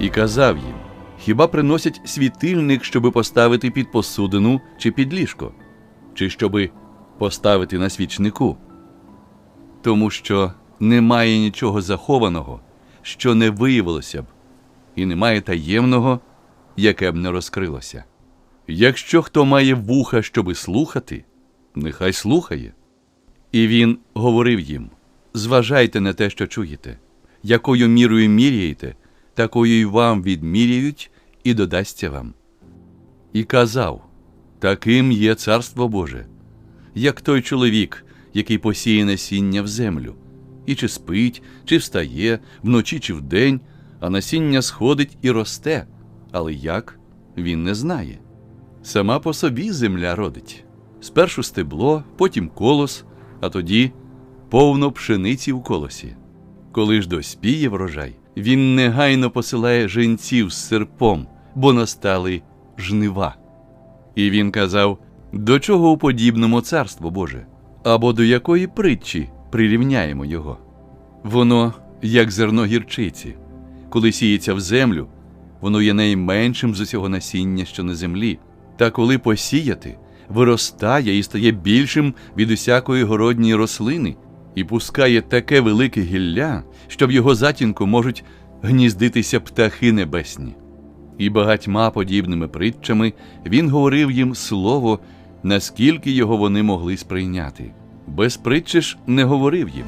і казав їм: Хіба приносять світильник, щоби поставити під посудину чи під ліжко, чи щоби поставити на свічнику? Тому що немає нічого захованого, що не виявилося б, і немає таємного, яке б не розкрилося. Якщо хто має вуха, щоби слухати, нехай слухає. І він говорив їм: зважайте на те, що чуєте, якою мірою міряєте, такою й вам відміряють, і додасться вам. І казав: таким є царство Боже, як той чоловік, який посіє насіння в землю, і чи спить, чи встає, вночі чи вдень, а насіння сходить і росте, але як він не знає. Сама по собі земля родить. Спершу стебло, потім колос, а тоді повно пшениці в колосі. Коли ж доспіє врожай, він негайно посилає жінців з серпом, бо настали жнива. І він казав: до чого у подібному царство Боже, або до якої притчі прирівняємо його? Воно, як зерно гірчиці, коли сіється в землю, воно є найменшим з усього насіння, що на землі, та коли посіяти, виростає і стає більшим від усякої городньої рослини, і пускає таке велике гілля, що в його затінку можуть гніздитися птахи небесні. І багатьма подібними притчами він говорив їм слово, наскільки його вони могли сприйняти. Без притчі ж не говорив їм.